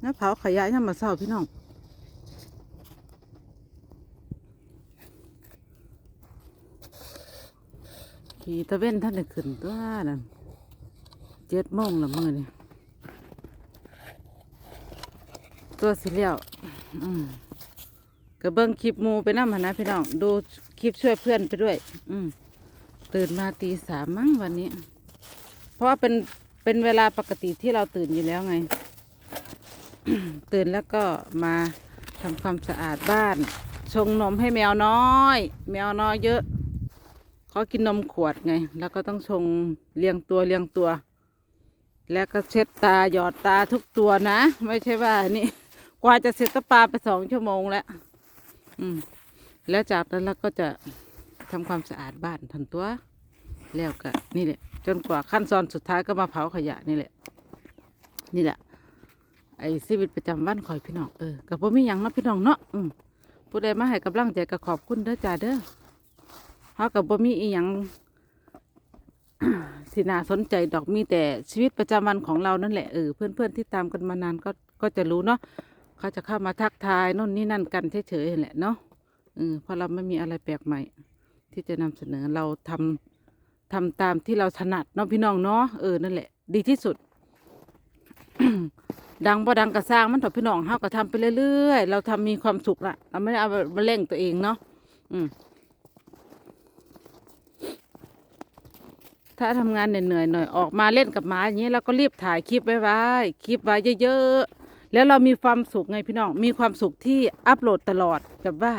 แล้วเผาขยะยังมาเศร้าพี่น้องขี่ตะเว้นท่านได้ขึ้นตัวนั่นเจ็ดโมงละมือนี่ตัวสิเลียวอืมก็เบิ้องคลิปมูไปน้ำหนนะพี่น้อง ดูคลิปช่วยเพื่อนไปด้วย อืมตื่นมาตีสามมั้งวันนี้ เพราะว่าเป็นเป็นเวลาปกติที่เราตื่นอยู่แล้วไง ตื่นแล้วก็มาทำความสะอาดบ้าน ชงนมให้แมวน้อย แมวน้อยเยอะเขากินนมขวดไง แล้วก็ต้องชงเลี้ยงตัวเลี้ยงตัว แล้วก็เช็ดตาหยอดตาทุกตัวนะ ไม่ใช่ว่านี่กว่าจะเสร็จก็ปาไปสองชั่วโมงแล้ว อืม แล้วจากนั้นเราก็จะทำความสะอาดบ้านทันตัว แล้วก็นี่แหละ จนกว่าขั้นตอนสุดท้ายก็มาเผาขยะนี่แหละ นี่แหละ ไอ้ชีวิตประจำวันคอยพี่น้องเออกับพ่มีหยังเนาะพี่น้องเนาะอืมผู้ใดมาให้กำลังใจก็ขอบคุณเด้อจ้าเด้อเขากับบ่มีอีหยังสินาสนใจดอกมีแต่ชีวิตประจำวันของเรานั่นแหละเออเพื่อนๆที่ตามกันมานานก็ก็จะรู้เนาะเขาจะเข้ามาทักทายโน่นนี่นั่นกันเฉยๆแหละเนาะเออเพราะเราไม่มีอะไรแปลกใหม่ ที่จะนำเสนอเราทำทำตามที่เราถนัดเนาะพี่น้องเนาะเออนั่นแหละ ดีที่สุด ดังบ่ดังกระสร้างมันถอะพี่น้องเฮาก็ทำไปเรื่อยๆ เราทำมีความสุขละเราไม่ได้เอามาเร่งตัวเองเนาะอืมถ้าทำงานเหนื่อยๆหน่อยออกมาเล่นกับหมาอย่างนี้เราก็รีบถ่ายคลิปไว้ไว้คลิปไว้เยอะๆแล้วเรามีความสุขไงพี่น้องมีความสุขที่อัปโหลดตลอดแบบว่า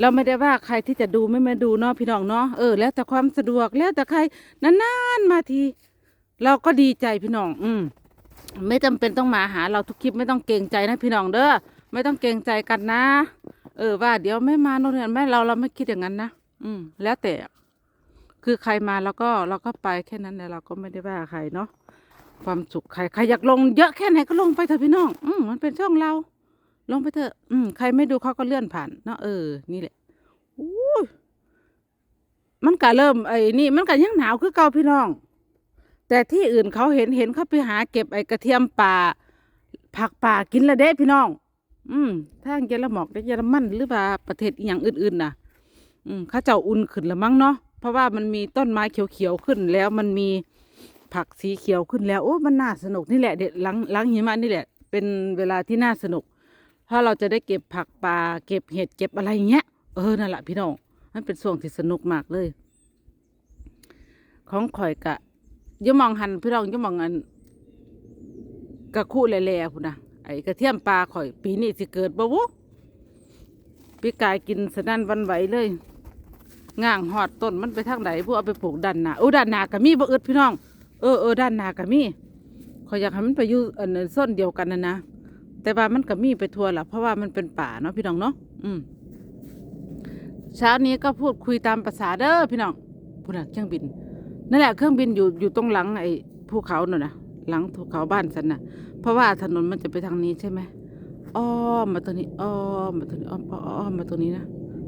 เราไม่ได้ว่าใครที่จะดูไม่มาดูเนาะพี่น้องเนาะเออแล้วแต่ความสะดวกแล้วแต่ใครนานๆมาที เราก็ดีใจพี่น้อง อืม ไม่จำเป็นต้องมาหาเราทุกคลิปไม่ต้องเกรงใจนะพี่น้องเด้อไม่ต้องเกรงใจกันนะ เออว่าเดี๋ยวไม่มาโน่นนี่ไม่เราเราไม่คิดอย่างนั้นนะอืม แล้วแต่ คือใครมาเราก็เราก็ไปแค่นั้นแหละเราก็ไม่ได้ว่าใครเนาะความสุขใครใครอยากลงเยอะแค่ไหนก็ลงไปเถอะพี่น้องอืมมันเป็นช่องเรา ลงไปเถอะ อืมใครไม่ดูเขาก็เลื่อนผ่านเนาะเออ นี่แหละอู้มันก็เริ่มไอ้นี่ มันก็ยังหนาวคือเก่าพี่น้อง แต่ที่อื่นเขาเห็นเห็นเขาไปหาเก็บไอ้กระเทียมป่า ผักป่ากินละเด้พี่น้อง อืมทางเยอรมอกได้เยอรมันหรือว่าประเทศอย่างอื่นๆน่ะ อืมเขาเจ้าอุ่นขึ้นละมั้งเนาะเพราะว่ามันมีต้นไม้เขียวๆขึ้นแล้วมันมีผักสีเขียวขึ้นแล้วโอ้มันน่าสนุกนี่แหละเด็ดหลังหลังหิมะนี่แหละ เป็นเวลาที่น่าสนุก เพราะเราจะได้เก็บผักป่าเก็บเห็ดเก็บอะไรเงี้ยเออนั่นแหละพี่น้องมันเป็นช่วงที่สนุกมากเลย ของข่อยกะ ยังมองหันพี่น้องยังมองอันกระคู่แหล่ๆพุ่นนะไอ้กระเทียมปลาข่อย ปีนี้สิเกิดบ่วุพี่กายกินสนั่นวันไหวเลยง่างหอดต้นมันไปทางไหนพวกเอาไปปลูกด้านหนาโอ้ด้านหนาก็มีบ่อึดพี่น้องเออเออด้านหนาก็มีข่อยอยากให้มันไปอยู่อันส้นเดียวกันนะนะแต่ว่ามันก็มีไปทั่วละเพราะว่ามันเป็นป่าเนาะพี่น้องเนาะอืมเช้านี้ก็พูดคุยตามภาษาเด้อพี่น้องพูดนะเครื่องบิน นั่นแหละเครื่องบินอยู่อยู่ตรงหลังไอ้ภูเขาน่ะนะหลังภูเขาบ้านฉันน่ะ เพราะว่าถนนมันจะไปทางนี้ใช่ไหมอ้อมมาตรงนี้อ้อมมาตรงนี้อ้อมอ้อมมาตรงนี้นะ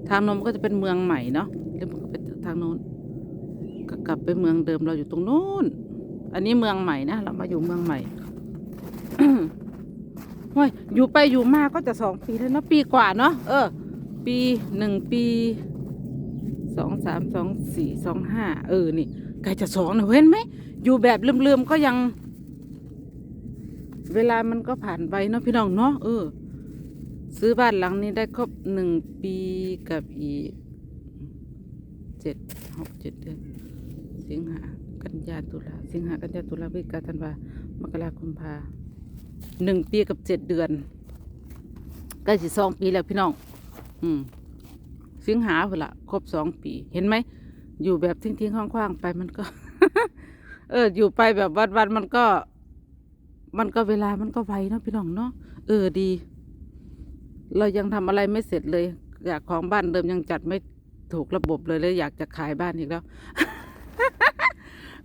ทางโน้นมันก็จะเป็นเมืองใหม่เนาะแล้วมันก็ไปทางโน้นก็กลับไปเมืองเดิมเราอยู่ตรงโน้น อันนี้เมืองใหม่นะเรามาอยู่เมืองใหม่โอ้ยอยู่ไปอยู่มาก็จะสองปีแล้วเนาะปีกว่าเนาะเออ ปีหนึ่งปีสองสามสองสี่สองห้าเออนี่ ใกล้จะสองนะเห็นไหมอยู่แบบลืมๆก็ยัง เวลามันก็ผ่านไปเนาะพี่น้องเนาะเออ ซื้อบ้านหลังนี้ได้ครบหนึ่งปีกับอีกเจ็ดหกเจ็ดเดือนสิงหากันยาตุลาสิงหากันยาตุลาพฤศจิกาธันวามกราคมพาหนึ่งปีกับเจ็ดเดือนใกล้สิสองปีแล้วพี่น้อง อืมสิงหาพุ่นละครบสองปีเห็นไหม อยู่แบบทิ้งๆคว้างๆไปมันก็ เออ อยู่ไปแบบวันๆมันก็ มันก็เวลามันก็ไวเนาะพี่น้องเนาะเออดี เรายังทำอะไรไม่เสร็จเลย อยากของบ้านเดิมยังจัดไม่ถูกระบบเลยเลยอยากจะขายบ้านอีกแล้ว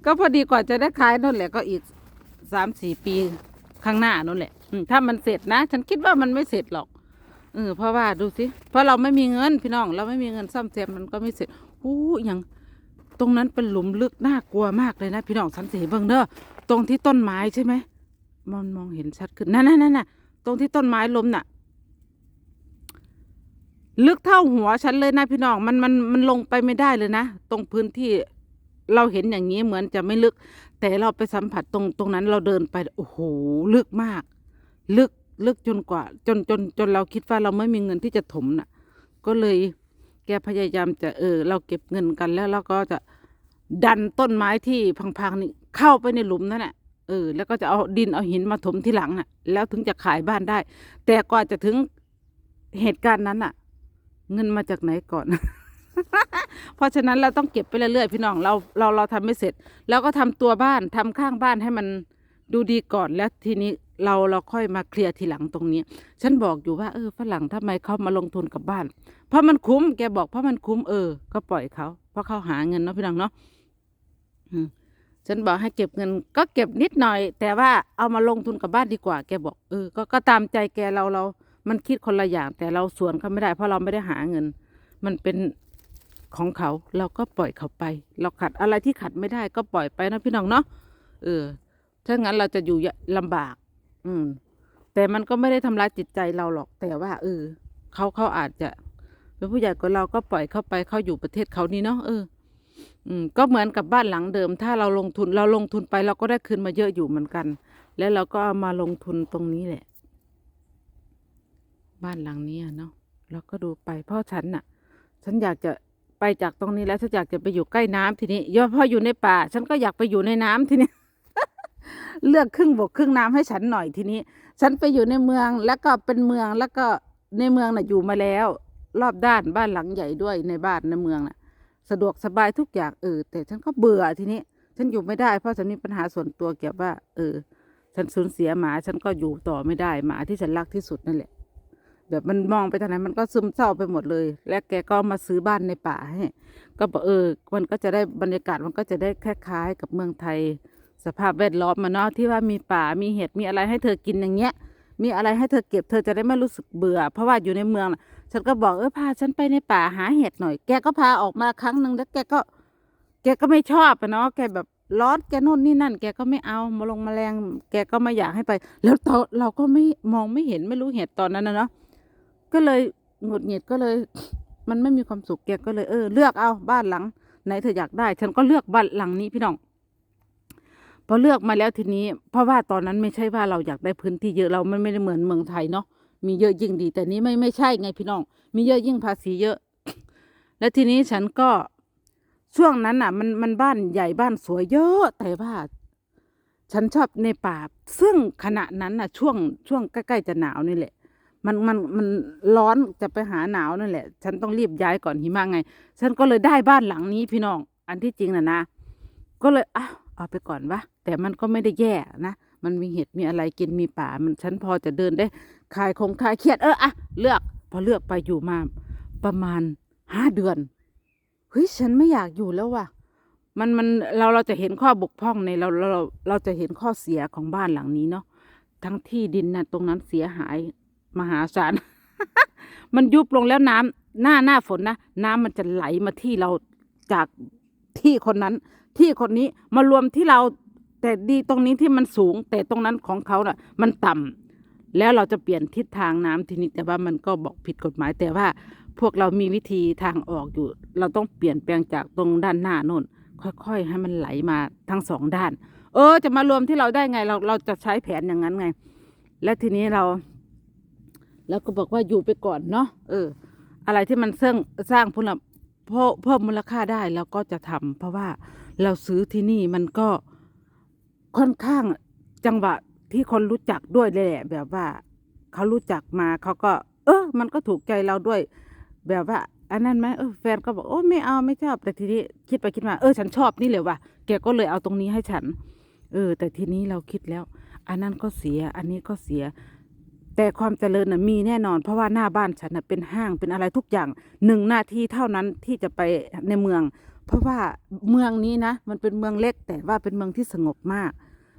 ก็พอดีกว่าจะได้ขายนั่นแหละก็อีกสามสี่ปีข้างหน้านั่นแหละถ้ามันเสร็จนะ ฉันคิดว่ามันไม่เสร็จหรอกเออเพราะว่าดูสิเพราะเราไม่มีเงินพี่น้อง เราไม่มีเงินซ่อมแซมมันก็ไม่เสร็จอู้ย่าง ตรงนั้นเป็นหลุมลึกน่ากลัวมากเลยนะพี่น้องสันสีเบิ่งเด้อตรงที่ต้นไม้ใช่ไหมมันมองเห็นชัดขึ้นนั่นนั่นนั่นน่ะตรงที่ต้นไม้ล้มน่ะ ลึกเท่าหัวฉันเลยนะพี่น้องมันมันมันลงไปไม่ได้เลยนะตรงพื้นที่เราเห็นอย่างนี้เหมือนจะไม่ลึก แต่เราไปสัมผัสตรงตรงนั้นเราเดินไปโอ้โหลึกมาก ลึกลึกจนกว่า จนจนจนเราคิดว่าเราไม่มีเงินที่จะถมน่ะ ก็เลย แกพยายามจะเออ เราเก็บเงินกันแล้วเราก็จะดันต้นไม้ที่พังๆนี่เข้าไปในหลุมนั่นแหละเออ แล้วก็จะเอาดินเอาหินมาถมที่หลังอะ แล้วถึงจะขายบ้านได้ แต่กว่าจะถึงเหตุการณ์นั้นอะ เงินมาจากไหนก่อน เพราะฉะนั้นเราต้องเก็บไปเรื่อยๆพี่น้องเราเราเราทำไม่เสร็จแล้วก็ทำตัวบ้านทำข้างบ้านให้มันดูดีก่อนแล้วทีนี้ เราเราค่อยมาเคลียร์ทีหลังตรงนี้ ฉันบอกอยู่ว่าเออฝรั่งทำไมเขามาลงทุนกับบ้าน เพราะมันคุ้มแกบอกเพราะมันคุ้มเออ ก็ปล่อยเขาเพราะเขาหาเงินเนาะพี่น้องเนาะฉันบอกให้เก็บเงิน ก็เก็บนิดหน่อย แต่ว่าเอามาลงทุนกับบ้านดีกว่า แกบอกเออ ก็ก็ตามใจแกเราเรา มันคิดคนละอย่าง แต่เราสวนเขาไม่ได้ เพราะเราไม่ได้หาเงิน มันเป็นของเขาเราก็ปล่อยเขาไป เราขัดอะไรที่ขัดไม่ได้ก็ปล่อยไปนะพี่น้องเนาะเออถ้างั้นเราจะอยู่ลำบาก อืม แต่มันก็ไม่ได้ทำร้ายจิตใจเราหรอก แต่ว่าเออเขาเขาอาจจะเป็นผู้ใหญ่กว่าเราก็ปล่อยเข้าไปเขาอยู่ประเทศเขานี่เนาะเออ อืม ก็เหมือนกับบ้านหลังเดิม ถ้าเราลงทุนเราลงทุนไปเราก็ได้คืนมาเยอะอยู่เหมือนกัน แล้วเราก็เอามาลงทุนตรงนี้แหละ บ้านหลังนี้เนาะเราก็ดูไปพราะฉันน่ะ ฉันอยากจะไปจากตรงนี้แล้วฉันอยากจะไปอยู่ใกล้น้ำทีนี้ย่อพ่ออยู่ในป่า ฉันก็อยากไปอยู่ในน้ำทีนี้ เลือกครึ่งบกครึ่งน้ำให้ฉันหน่อยทีนี้ ฉันไปอยู่ในเมืองแล้วก็เป็นเมืองแล้วก็ในเมืองน่ะอยู่มาแล้ว รอบด้านบ้านหลังใหญ่ด้วยในบ้านในเมืองน่ะ สะดวกสบายทุกอย่างเออแต่ฉันก็เบื่อทีนี้ ฉันอยู่ไม่ได้ เพราะฉันมีปัญหาส่วนตัวเกี่ยวกับว่า เออ ฉันสูญเสียหมา ฉันก็อยู่ต่อไม่ได้หมาที่ฉันรักที่สุดนั่นแหละแบบมันมองไปทางไหนมันก็ซึมเศร้าไปหมดเลย และแกก็มาซื้อบ้านในป่าให้ ก็บอกเออ มันก็จะได้บรรยากาศมันก็จะได้คล้ายๆกับเมืองไทย สภาพแวดล้อมมาเนาะที่ว่ามีป่ามีเห็ดมีอะไรให้เธอกินอย่างเงี้ย มีอะไรให้เธอเก็บเธอจะได้ไม่รู้สึกเบื่อ เพราะว่าอยู่ในเมืองน่ะฉันก็บอกเออพาฉันไปในป่าหาเห็ดหน่อย แกก็พาออกมาครั้งหนึ่งแล้วแกก็ แกก็ไม่ชอบอะเนาะแกแบบร้อนแกโน่นนี่นั่น แกก็ไม่เอามาลงแมลง แกก็ไม่อยากให้ไป แล้วตอนเราก็ไม่มองไม่เห็นไม่รู้เห็ดตอนนั้นนะเนาะก็เลยหงุดหงิดก็เลย มันไม่มีความสุขแกก็เลยเออ เลือกเอาบ้านหลังไหนเธออยากได้ ฉันก็เลือกบ้านหลังนี้พี่น้อง พอเลือกมาแล้วทีนี้ เพราะว่าตอนนั้นไม่ใช่ว่าเราอยากได้พื้นที่เยอะเรามันไม่ได้เหมือนเมืองไทยเนาะมีเยอะยิ่งดี แต่นี้ไม่ไม่ใช่ไงพี่น้อง มีเยอะยิ่งภาษีเยอะ แล้วทีนี้ฉันก็ช่วงนั้นอะ มันมันบ้านใหญ่บ้านสวยเยอะ แต่ว่า ฉันชอบในป่า ซึ่งขณะนั้นน่ะ ช่วงช่วงใกล้ๆจะหนาวนี่แหละ มันมันมันร้อนจะไปหาหนาวนั่นแหละ ฉันต้องรีบย้ายก่อนหิมะไง ฉันก็เลยได้บ้านหลังนี้พี่น้อง อันที่จริงน่ะนะ ก็เลยอ้าว เอาไปก่อนวะแต่มันก็ไม่ได้แย่นะ มันมีเห็ดมีอะไรกินมีป่า มันฉันพอจะเดินได้คลายคงคลายเครียดเอออะเลือก พอเลือกไปอยู่มา ประมาณห้าเดือนเฮ้ยฉันไม่อยากอยู่แล้วว่ะมันมันเราเราจะเห็นข้อบกพร่องในเราเราเราเราจะเห็นข้อเสียของบ้านหลังนี้เนาะทั้งที่ดินนะตรงนั้นเสียหายมหาศาล มันยุบลงแล้วน้ำหน้าหน้าฝนนะน้ำมันจะไหลมาที่เราจากที่คนนั้น ที่คนนี้มารวมที่เราแต่ดีตรงนี้ที่มันสูง แต่ตรงนั้นของเขาน่ะ มันต่ำแล้วเราจะเปลี่ยนทิศทางน้ำทีนี้แต่ว่ามันก็บอกผิดกฎหมายแต่ว่าพวกเรามีวิธีทางออกอยู่ เราต้องเปลี่ยนแปลงจากตรงด้านหน้าน่นค่อยๆ ให้มันไหลมาทั้งสองด้าน เออ จะมารวมที่เราได้ไง เราเราจะใช้แผนอย่างนั้นไง และทีนี้เราเราก็บอกว่าอยู่ไปก่อนเนาะเออ อะไรที่มันสร้างสร้างพลเพิ่มเพิ่มมูลค่าได้เราก็จะทำเพราะว่า เราซื้อที่นี่มันก็ค่อนข้างจังหวะที่คนรู้จักด้วยเลยแหละ แบบว่าเขารู้จักมาเขาก็ เออ มันก็ถูกใจเราด้วย แบบว่า อันนั้นไหมเออแฟนก็บอกโอ้ไม่เอาไม่ชอบ แต่ทีนี้คิดไปคิดมาเออ ฉันชอบนี่เลยว่ะแกก็เลยเอาตรงนี้ให้ฉัน เออ แต่ทีนี้เราคิดแล้ว อันนั้นก็เสีย อันนี้ก็เสีย แต่ความเจริญน่ะมีแน่นอน เพราะว่าหน้าบ้านฉันน่ะเป็นห้างเป็นอะไรทุกอย่างหนึ่งนาทีเท่านั้นที่จะไปในเมือง เพราะว่าเมืองนี้นะมันเป็นเมืองเล็ก แต่ว่าเป็นเมืองที่สงบมาก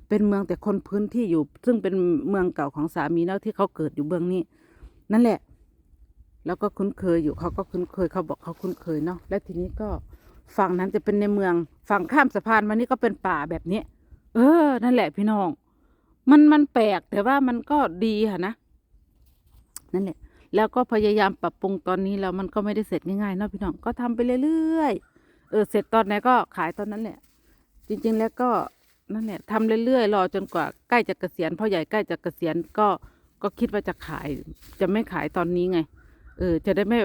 เป็นเมืองแต่คนพื้นที่อยู่ ซึ่งเป็นเมืองเก่าของสามีแล้วที่เขาเกิดอยู่เบื้องนี้ นั่นแหละ แล้วก็คุ้นเคยอยู่เขาก็คุ้นเคยเขาบอกเขาคุ้นเคยเนาะและทีนี้ก็ฝั่งนั้นจะเป็นในเมืองฝั่งข้ามสะพานมานี่ก็เป็นป่าแบบนี้เออ นั่นแหละพี่น้อง มันมันแปลกแต่ว่ามันก็ดีค่ะนะ นั่นแหละ แล้วก็พยายามปรับปรุงตอนนี้แล้วมันก็ไม่ได้เสร็จง่ายๆเนาะพี่น้อง ก็ทำไปเรื่อยๆ ออเสร็จตอนไหนก็ขายตอนนั้นแหละจริง ๆ แล้วก็นั่นแหละทำเรื่อยๆรอจนกว่าใกล้จะเกษียณพ่อใหญ่ใกล้จะเกษียณก็ก็คิดว่าจะขาย จะไม่ขายตอนนี้ไง เออ จะได้ไม่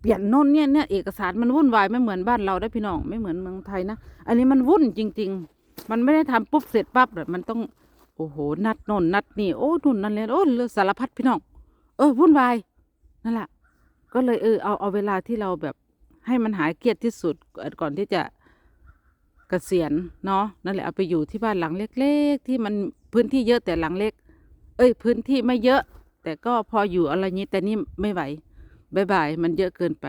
เปลี่ยนโน่นเนี่ยเนี่ยเอกสารมันวุ่นวายไม่เหมือนบ้านเราได้พี่น้องไม่เหมือนเมืองไทยนะอันนี้มันวุ่นจริง ๆ มันไม่ได้ทำปุ๊บเสร็จปั๊บเลยมันต้องโอ้โหนัดโน่นนัดนี่โอ้นู่นนั่นเลยโอ้เรื่องสารพัดพี่น้อง เออวุ่นวายนั่นแหละก็เลยเออเอาเอาเวลาที่เราแบบ ให้มันหายเครียดที่สุดก่อนที่จะเกษียณเนาะนั่นแหละเอาไปอยู่ที่บ้านหลังเล็ก ๆ ที่มันพื้นที่เยอะแต่หลังเล็ก เอ้ย พื้นที่ไม่เยอะ แต่ก็พออยู่อะไรนี้แต่นี่ไม่ไหวบายบายมันเยอะเกินไป